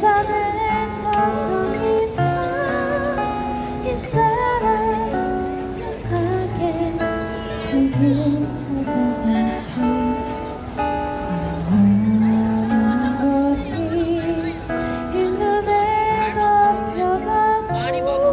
땅에서 손이 다이 사랑 생각에 그길 찾아가지. 멀리 흰 눈에 덮여가고.